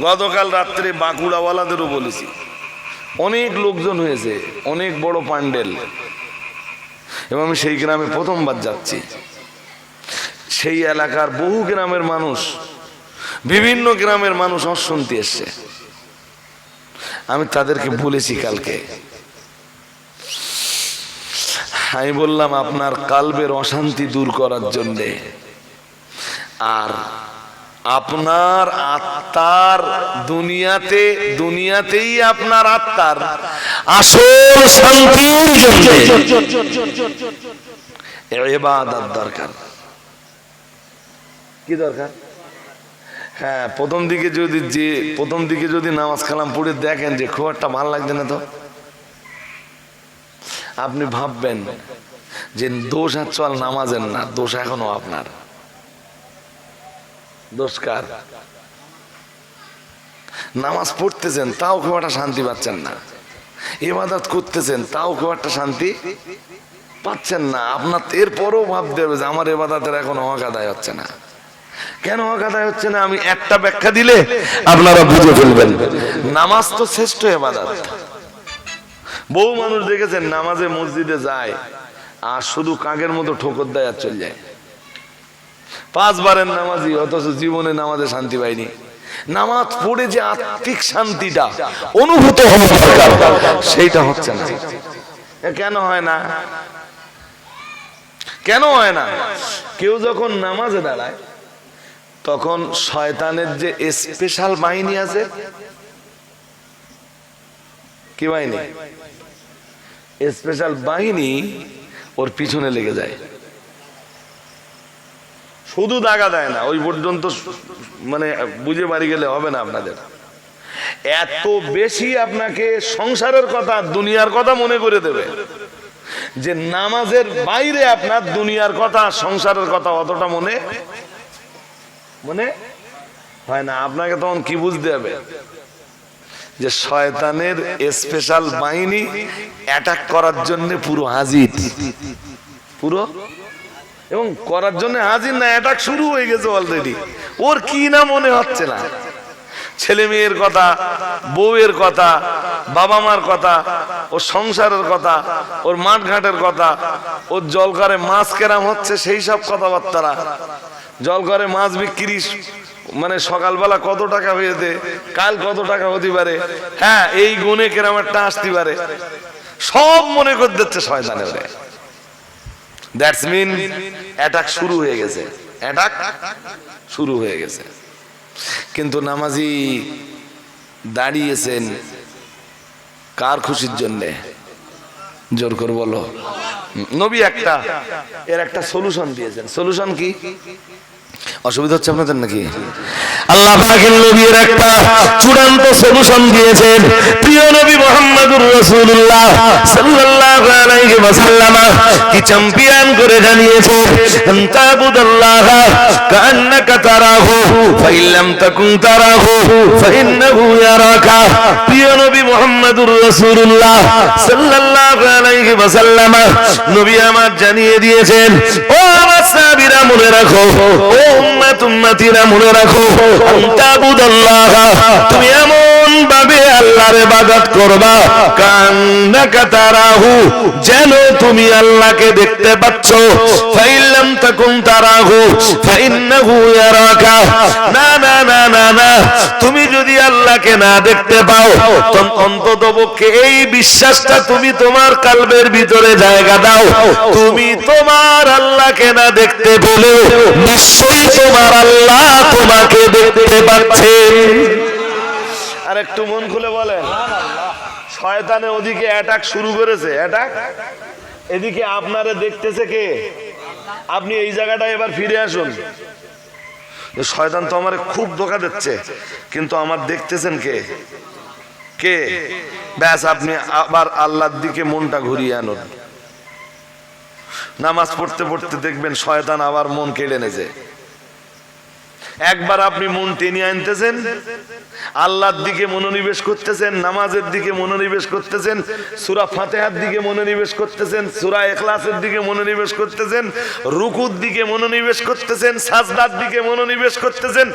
গতকাল রাত্রে বাঁকুড়াওয়ালাদেরও বলেছি। অনেক লোকজন হয়েছে, অনেক বড় প্যান্ডেল। এবং আমি সেই গ্রামে প্রথমবার যাচ্ছি। সেই এলাকার বহু গ্রামের মানুষ, বিভিন্ন গ্রামের মানুষ অশুনতে এসছে। আমি তাদেরকে বলেছি কালকে। আমি বললাম, আপনার কালবের অশান্তি দূর করার জন্যে আর আপনার আত্মার দুনিয়াতে, দুনিয়াতেই আপনার আত্মার আসল শান্তির জন্য এবাদাত দরকার। কি দরকার? হ্যাঁ প্রথম দিকে যদি যে, প্রথম দিকে যদি নামাজ কালাম পড়ে দেখেন যে খুব একটা ভালো লাগছে না তো। আপনি ভাববেন যে দোষ আর চল নামাজের না, দোষ এখনও আপনার। দোষ কার নামাজ পড়তেছেন, তাও খুব একটা শান্তি পাচ্ছেন না। এবাদত করতেছেন, তাও খুব একটা শান্তি পাচ্ছেন না। আপনার এরপরও ভাবতে হবে যে আমার এবাদাতের এখন হক আদায় হচ্ছে না। কেন হক আদায় হচ্ছে না? আমি একটা ব্যাখ্যা দিলে আপনারা বুঝে ফেলবেন। নামাজ তো শ্রেষ্ঠ এবাদাত বহু মানুষ দেখেছেন নামাজে মসজিদে যায় আর শুধু কাকের মতো ঠোকর দেয় আর চলে যায়। পাঁচবারের নামাজি, অথচ জীবনে নামাজে শান্তি পাইনি। নামাজ পড়ে যে আত্মিক শান্তিটা অনুভূত হওয়া সেইটা হচ্ছে না। কেন হয় না? কেন হয় না? কেউ যখন নামাজে দাঁড়ায়, তখন শয়তানের যে স্পেশাল বাহিনী আছে, কি বাহিনী? স্পেশাল বাহিনী ওর পিছনে লেগে যায়। শুধু দাগা দেয় না, ওই পর্যন্ত মানে বুঝে বাড়ি গেলে হবে না আপনাদের। এত বেশি আপনাকে সংসারের কথা, দুনিয়ার কথা মনে করে দেবে। যে নামাজের বাইরে আপনার দুনিয়ার কথা, সংসারের কথা অতটা মনে মনে হয় না। আপনাকে তখন কি বুঝতে হবে? যে শয়তানের স্পেশাল বাহিনী অ্যাটাক করার জন্য পুরো হাজির। পুরো এবং করার জন্য হাজির না অ্যাটাক শুরু হয়ে গেছে অলরেডি ওর কি না মনে হচ্ছে না। ছেলে মেয়ের কথা, বউয়ের কথা, বাবা মার কথা, ওর সংসারের কথা, ওর মাঠ ঘাটের কথা, ওর জল করে মাছ কেরাম হচ্ছে, সেই সব কথাবার্তারা। জল করে মাছ বিক্রি মানে সকালবেলা কত টাকা হয়েছে কাল কত টাকা হতে পারে। হ্যাঁ এই গুণে কেরাম একটা আসতে পারে। সব মনে করে দিচ্ছে শয়তানে ওরে। দ্যাটস মিন অ্যাটাক শুরু হয়ে গেছে। অ্যাটাক শুরু হয়ে গেছে। কিন্তু নামাজি দাঁড়িয়েছেন কার খুশির জন্যে? জোর করে বলো। নবী একটা, এর একটা সলিউশন দিয়েছেন। সলিউশন কি? অসুবিধা হচ্ছে আপনাদের নাকি? আল্লাহ পাকের নবীর একটা চূড়ান্ত সলিউশন দিয়েছেন। প্রিয় নবী মুহাম্মদুর রাসূলুল্লাহ সাল্লাল্লাহু আলাইহি ওয়াসাল্লাম কি চ্যাম্পিয়ন করে জানিয়েছেন আনতাবুদাল্লাহ কান্নাকা তারাহু, ফাইন লাম তাকুন তারাহু, ফাইন্নাহু ইয়ারাকা। প্রিয় নবী মুহাম্মদুর রাসূলুল্লাহ সাল্লাল্লাহু আলাইহি ওয়াসাল্লাম নবী আমার জানিয়ে দিয়েছেন, ও সাহাবীরা মনে রাখো। ও উম্মাত উম্মাতিরা মনে রাখো। আনতাবুদাল্লাহ তুমি এমন ভাবে আল্লাহর ইবাদত করবা। কান্নাকা তারাহু, যেন তুমি আল্লাহকে দেখতে পাচ্ছ। ফাইল্লাম তাকুন তারাহু, ফাইন্নাহু ইয়ারাকা। না না না না না, তুমি যদি আল্লাহকে না দেখতে পাও অন্তত পক্ষে এই বিশ্বাসটা তুমি তোমার কালবের ভিতরে জায়গা দাও। তুমি তোমার আল্লাহকে না দেখতে পেলেও নিশ্চয়ই তোমার আল্লাহ তোমাকে দেখতে পাচ্ছেন আর একটু মন খুলে বলেন। শয়তানে ওদিকে অ্যাটাক শুরু করেছে। অ্যাটাক এদিকে আপনারে দেখতেছে কে? আপনি এই জায়গাটা এবার ফিরে আসুন। শয়তান তো আমার খুব ধোকা দিচ্ছে, কিন্তু আমার দেখতেছেন কে? কে? ব্যাস, আপনি আবার আল্লাহর দিকে মনটা ঘুরিয়ে আনুন। নামাজ পড়তে পড়তে দেখবেন শয়তান আবার মন কেড়ে নেছে। একবার আপনি মন টেনে আনতেছেন আল্লাহর দিকে মনোনিবেশ করতেছেন, নামাজের দিকে মনোনিবেশ করতেছেন, সুরা ফাতেহার দিকে মনোনিবেশ করতেছেন, সুরা এখলাসের দিকে মনোনিবেশ করতেছেন, রুকুর দিকে মনোনিবেশ করতেছেন, সাজদার দিকে মনোনিবেশ করতেছেন।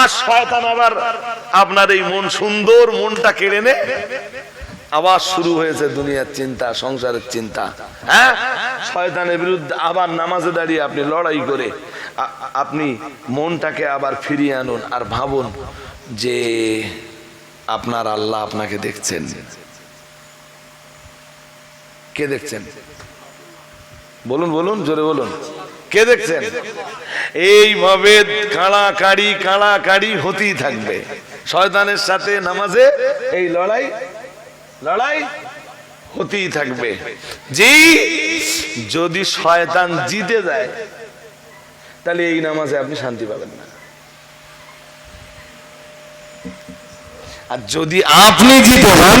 আর শয়তান আবার আপনার এই মন সুন্দর মনটা কেড়ে নে আবার শুরু হয়েছে দুনিয়ার চিন্তা, সংসারের চিন্তা। হ্যাঁ? শয়তানের বিরুদ্ধে আবার নামাজে দাঁড়িয়ে আপনি লড়াই করে আপনি মনটাকে আবার ফিরিয়ে আনুন আর ভাবুন যে আপনার আল্লাহ আপনাকে দেখছেন। কে দেখছেন? বলুন বলুন, জোরে বলুন। কে দেখছেন? এইভাবে কাড়া কাড়ি কাড়া কাড়ি হতেই থাকবে। শয়তানের সাথে নামাজে এই লড়াই লড়াই হতেই থাকবে। জি যদি শয়তান জিতে যায়, তাহলে এই নামাজে আপনি শান্তি পাবেন না। আর যদি আপনি জিতে যান,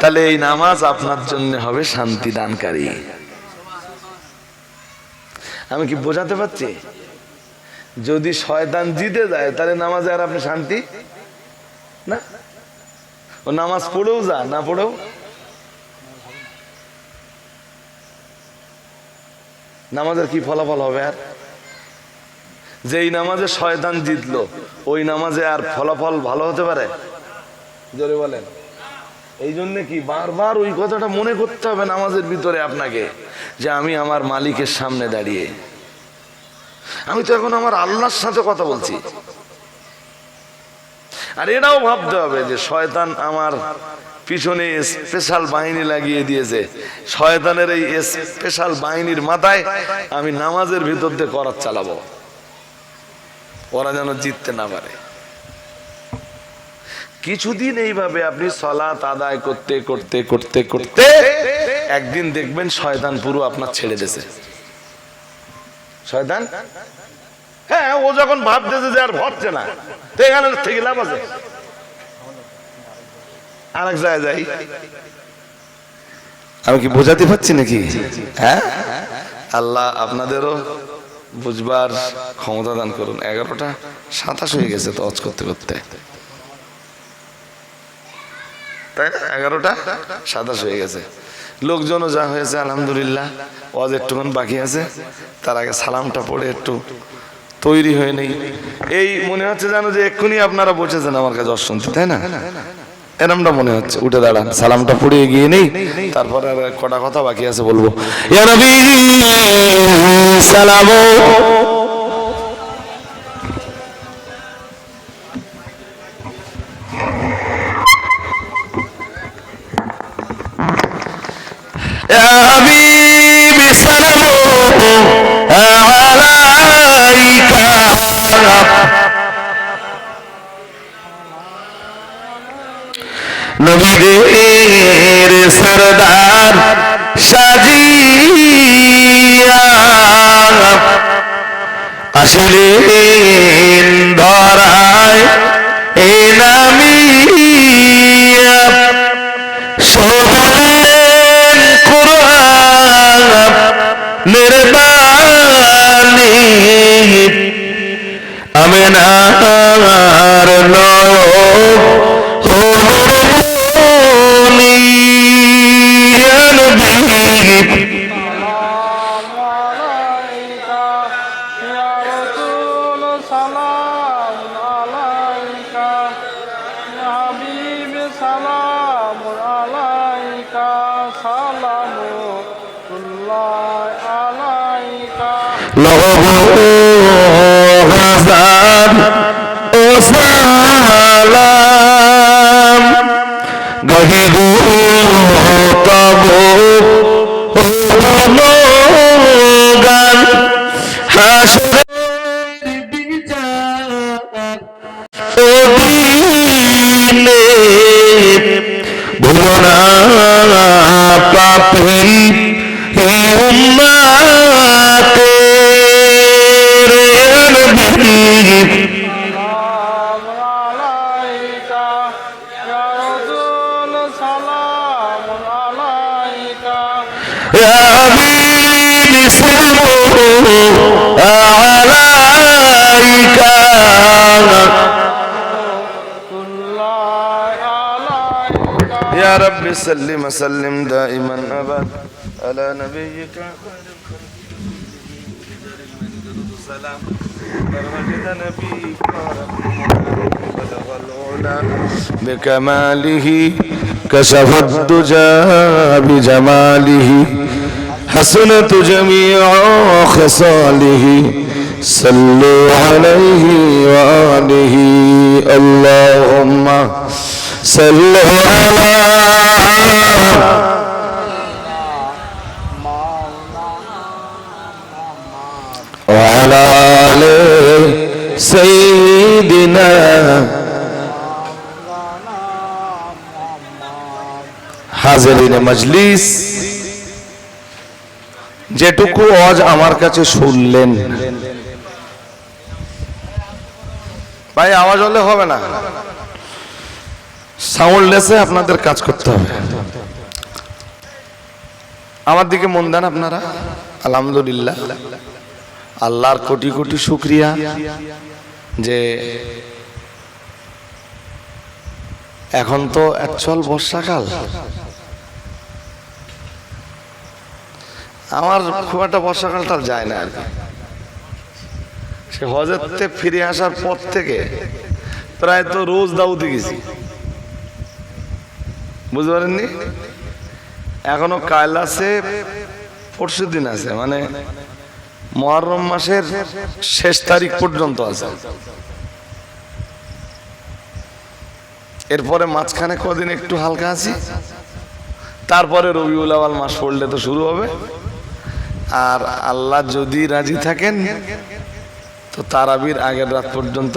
তাহলে এই নামাজ আপনার জন্য হবে শান্তি দানকারী। আমি কি বোঝাতে পারছি? যদি শয়তান জিতে যায়, তাহলে নামাজে আর আপনি শান্তি? না? ও নামাজ পড়েও যা, না পড়েও? নামাজের কি ফলাফল হবে আর? যেই নামাজে শয়তান জিতলো, ওই নামাজে আর ফলাফল ভালো হতে পারে? জোরে বলেন। এই জন্য কি বারবার ওই কথাটা মনে করতে হবে নামাজের ভিতরে আপনাকে? যে আমি আমার মালিকের সামনে দাঁড়িয়ে। আমি তো এখন আমার আল্লাহর সাথে কথা বলছি। আর এটাও ভাবতে হবে যে শয়তান আমার পিছনে স্পেশাল বাহিনী লাগিয়ে দিয়েছে। শয়তানের এই স্পেশাল বাহিনীর মাথায় আমি নামাজের ভিতর দিয়ে করার চালাবো। ওরা যেন জিততে না পারে। কিছুদিন এইভাবে আপনি সলাত আদায় করতে করতে করতে করতে একদিন দেখবেন শয়তান পুরো আপনার ছেড়ে দিয়েছে। শয়তান? হ্যাঁ ও যখন ভাবতেছে যে আর ভরছে না তো এখানে থেকে লাভ আছে। আরেক জায়গায় যাই। আমি কি বোঝাতে পারছি নাকি? হ্যাঁ? আল্লাহ আপনাদেরও বুঝবার ক্ষমতা দান করুন। এগারোটা সাতাশ হয়ে গেছে তো অজ করতে করতে। তাই না এগারোটা, সাতাশ হয়ে গেছে। লোকজনও যা হয়েছে, আলহামদুলিল্লাহ, ওয়াজ একটুখান বাকি আছে। তার আগে সালামটা পড়ে একটু তৈরি হয়ে নেই। এই মনে হচ্ছে জানো যে এক্ষুনি আপনারা বসেছেন আমার কাছে অশ শুনতে তাই না? এরমটা মনে হচ্ছে। উঠে দাঁড়ান, সালামটা পড়ে গিয়ে নেই। তারপরে আর কটা কথা বাকি আছে বলব। সালামো الله عليك لغه رب سلم دائما أبد على نبيك. سلام برمجد نبيك بلغ بكماله كشف الدجى بجماله. حسنت جميع خصاله. صلوا عليه وآله. اللهم صل على وعلى آل سيدنا হাজারিনে মজলিস যেটুকু আজ আমার কাছে শুনলেন ভাই আওয়াজ হলে হবে না সাউন্ডলেসে আপনাদের কাজ করতে হবে। আমার দিকে মন দেন আপনারা। আলহামদুলিল্লাহ। আল্লাহর কোটি কোটি শুক্রিয়া যে এখন তো অ্যাকচুয়াল বর্ষাকাল। আমার খুব একটা বর্ষাকালটা যায় না আর কি। সে হজের থেকে ফিরে আসার পর থেকে প্রায় তো রোজ দাউদি গেছি। বুঝতে পারেননি? এখনও কাল আছে, পরশু দিন আছে মানে মহরম মাসের শেষ তারিখ পর্যন্ত আছে। এরপরে মাঝখানে কদিন একটু হালকা আছি, তারপরে রবিউল আওয়াল মাস পড়লে তো শুরু হবে। আর আল্লাহ যদি রাজি থাকেন, তো তারাবির আগের রাত পর্যন্ত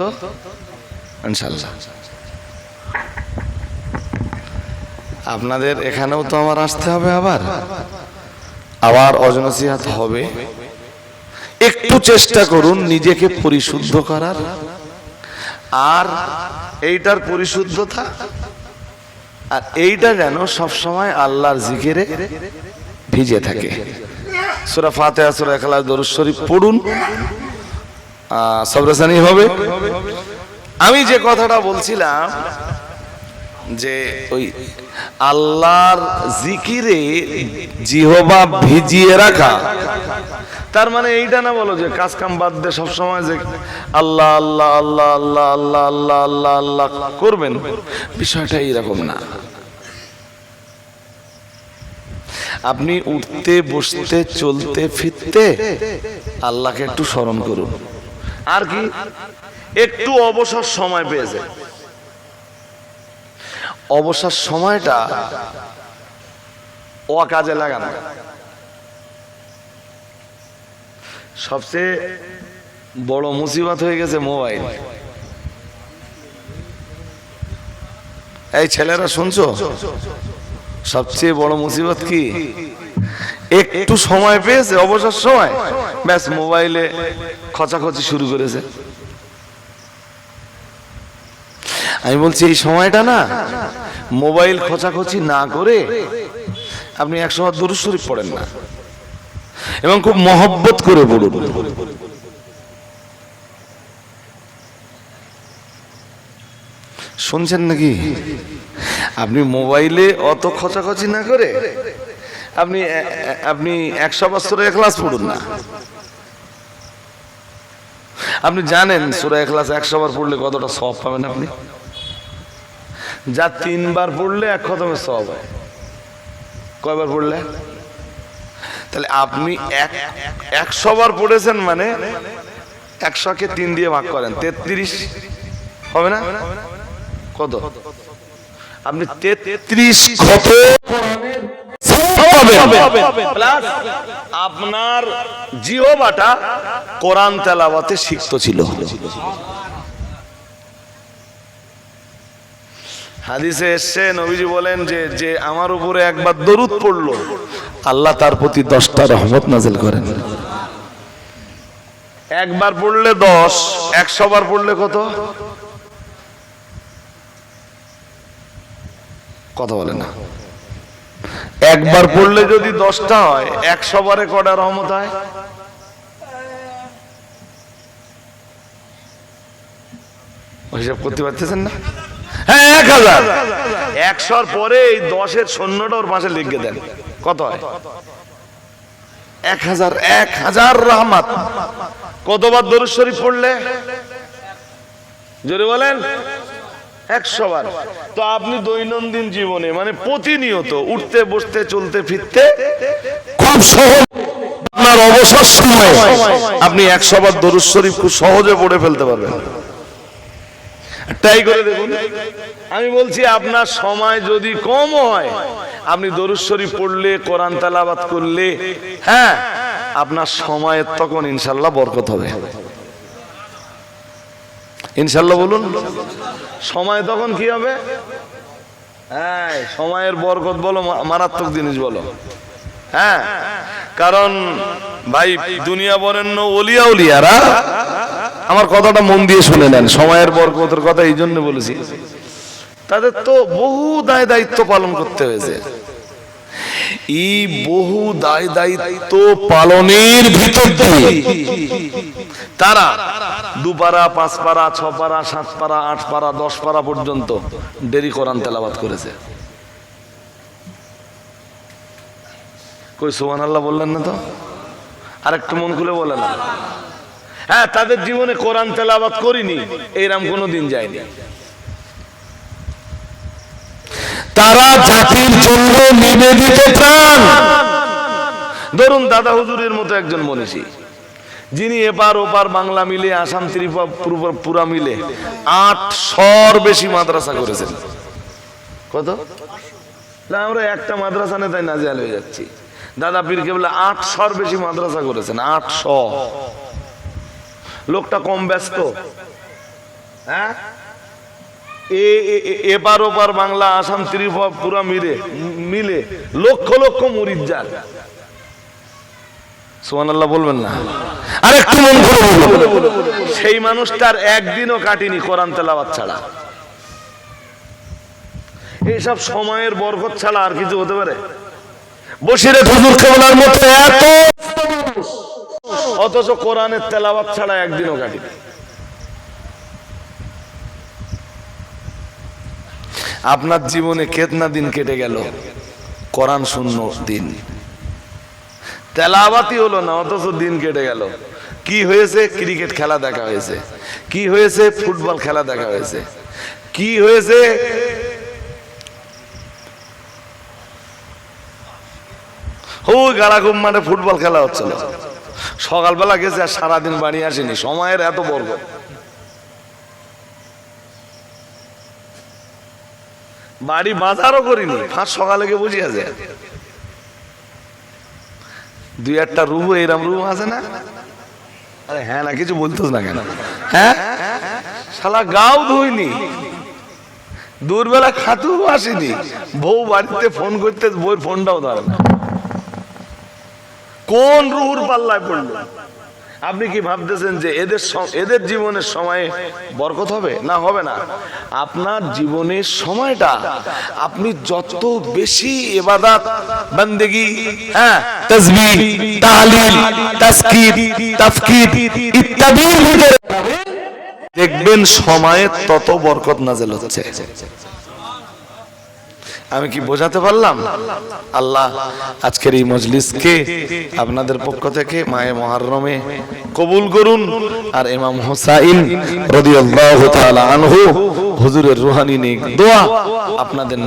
ইনশাল্লাহ আপনাদের এখানেও তো আমার আসতে হবে আবার? আবার অজনসিহাত হবে। একটু চেষ্টা করুন নিজেকে পরিশুদ্ধ করার। আর এইটার পরিশুদ্ধতা, আর এইটা যেন সবসময় আল্লাহর জিকিরে ভিজে থাকে। সুরা ফাতেহা, সুরা এখলাস দরুদ শরীফ পড়ুন। সবরাসানি হবে। আমি যে কথাটা বলছিলাম যে ওই আল্লাহর জিকিরে জিহবা ভিজিয়ে রাখা। তার মানে এইটা না বলো যে কাজ কাম বাদ দিয়ে সবসময় যে আল্লাহ আল্লাহ আল্লাহ আল্লাহ আল্লাহ আল্লাহ আল্লাহ আল্লাহ করবেন। বিষয়টা এইরকম না। আপনি উঠতে, বসতে, চলতে, ফিরতে আল্লাহকে একটু স্মরণ করুন। আর কি? একটু অবসর সময় পেয়েছে অবসর সময়টা ও কাজে লাগানো। সবচেয়ে বড় মুসিবত হয়ে গেছে মোবাইল। এই ছেলেরা শুনছো? সবচেয়ে বড় মুসিবত কি? একটু সময় পেয়েছে অবসর সময়? ব্যাস, মোবাইলে খচাখচি শুরু করেছে। আমি বলছি, এই সময়টা না মোবাইল খোঁচাখচি না করে আপনি একশো দরুদ শরীফ পড়েন না। এবং খুব মহব্বত করে পড়ুন। শুনছেন নাকি? আপনি মোবাইলে অত খচাখচি না করে আপনি আপনি একশো বছরের ক্লাস পড়ুন না। আপনি জানেন সুরা এখলাস একশো বার পড়লে কতটা সব পাবেন আপনি? যা তিনবার পড়লে এক খতমের সব হয়। কয়বার পড়লে? তাহলে আপনি এক একশো বার পড়েছেন মানে একশোকে তিন দিয়ে ভাগ করেন, তেত্রিশ হবে না? কত? আপনি তেত্রিশ কত আপনার জিহবাটা কোরআন তেলাওয়াতে সিক্ত ছিল। হাদিসে এসছে, নবীজি বলেন যে যে আমার উপরে একবার দরুদ পড়ল, আল্লাহ তার প্রতি দশটা রহমত নাজিল করেন। একবার পড়লে দশ, একশো বার পড়লে কত? কথা বলে না। একবার পড়লে যদি দশটা হয়, একশো বারে কটা রহমত হয়? হিসাব করতে পারতেছেন না? হ্যাঁ একশোর পরে এই দশের শূন্যটা ওর পাশে লিখে দেন। কত এক হাজার এক হাজার রহমাত। কতবার দরুদ শরীফ পড়লে? জোরে বলেন। একশো বার তো আপনি দৈনন্দিন জীবনে মানে প্রতিনিয়ত উঠতে, বসতে, চলতে, ফিরতে খুব সহজ আপনার অবসর সময়ে। আপনি একশো বার দরুদ শরীফ খুব সহজে পড়ে ফেলতে পারবেন। ট্রাই করে দেখুন। আমি বলছি, আপনার সময় যদি কম হয়, আপনি দরুদ শরীফ পড়লে, কোরআন তালাবাত করলে হ্যাঁ আপনার সময়ের তখন ইনশাল্লাহ বরকত হবে। ইনশাল্লাহ বলুন, সময় তখন কি হবে? হ্যাঁ সময়ের বরকত বলো মারাত্মক জিনিস বলো। হ্যাঁ কারণ ভাই, দুনিয়া বরেণ্য ওলিয়া উলিয়ারা আমার কথাটা মন দিয়ে শুনে নেন, সময়ের বরকতের কথা এই জন্য বলেছি। তাদের তো বহু দায় দায়িত্ব পালন করতে হয়েছে। এই বহু দায় দায়িত্ব পালনের ভিতর দিয়ে তারা দুপারা পাঁচ পারা ছ পারা সাত পারা আট পারা দশ পারা পর্যন্ত দেরি কোরআন তেলাবাত করেছে। কই সোহান আল্লাহ বললেন না তো? আর আরেকটু মন খুলে বলে না হ্যাঁ তাদের জীবনে কোরআন তেলাবাত করিনি এইরকম কোনো দিন যায়নি। তারা জাতির জন্য নিবেদিত প্রাণ। ধরুন দাদা হুজুরের মতো একজন মনীষী যিনি এপার ওপার বাংলা মিলে আসাম ত্রিপুরা পুরা মিলে আটশোর বেশি মাদ্রাসা করেছেন। কত? না আমরা একটা মাদ্রাসা নেতাই নাজিয়াল হয়ে যাচ্ছি। দাদা পীর কেবলা আটশোর বেশি মাদ্রাসা করেছেন আটশো। লোকটা কম ব্যস্ত। হ্যাঁ? এ- এ- এ- এপার ওপার বাংলা, আসাম, ত্রিপুরা পুরা মিলে মিলে লক্ষ লক্ষ মুরিদ যান সোহান বলবেন না। আর একটু মন বলুন। সেই মানুষটার একদিনও কাটিনি কোরআন তেলাওয়াত ছাড়া। এইসব সময়ের বরকত ছাড়া আর কিছু হতে পারে? বসিরে হুজুর কেবলার মতো এত অথচ কোরআনের তেলাওয়াত ছাড়া একদিনও কাটিনি আপনার জীবনে কেতনা দিন কেটে গেল, কোরআন শূন্য দিন। তেলাওয়াতই হলো না, অথচ দিন কেটে গেল। কি হয়েছে? ক্রিকেট খেলা দেখা হয়েছে। কি হয়েছে? ফুটবল খেলা দেখা হয়েছে। কি হয়েছে? ওই গাড়াগুম মানে ফুটবল খেলা হচ্ছিল। সকালবেলা গেছে আর সারাদিন বাড়ি আসেনি। সময়ের এত বর্গ। বাড়ি বাজারও করিনি। ফাঁস সকালে গিয়ে বুঝি আছে। দুই একটা রুম এরম রুম আছে না? আরে হ্যাঁ না, কিছু বলতেছ না কেন? হ্যাঁ? শালা গাও ধুইনি। দূরবেলা খাতু আসেনি। বউ বাড়িতে ফোন করতে বউর ফোনটাও ধরে না। কোন রুহুর পাল্লায় পড়ল? আপনি কি ভাবতেছেন যে এদের এদের জীবনের সময়ে বরকত হবে? না হবে না। আপনার জীবনের সময়টা আপনি যত বেশি এবাদাত, বান্দেগি হ্যাঁ তাহলিল তাসকির তাফকির দেখবেন সময়ে তত বরকত নাজেল হচ্ছে। আমি কি বোঝাতে পারলাম? আল্লাহ আজকের এই মজলিসকে আপনাদের পক্ষ থেকে মায়ে মহারমে কবুল করুন। আর ইমাম হোসাইন রাদিয়াল্লাহু তাআলা আনহু হুজুরের রুহানি নেক দোয়া আপনাদের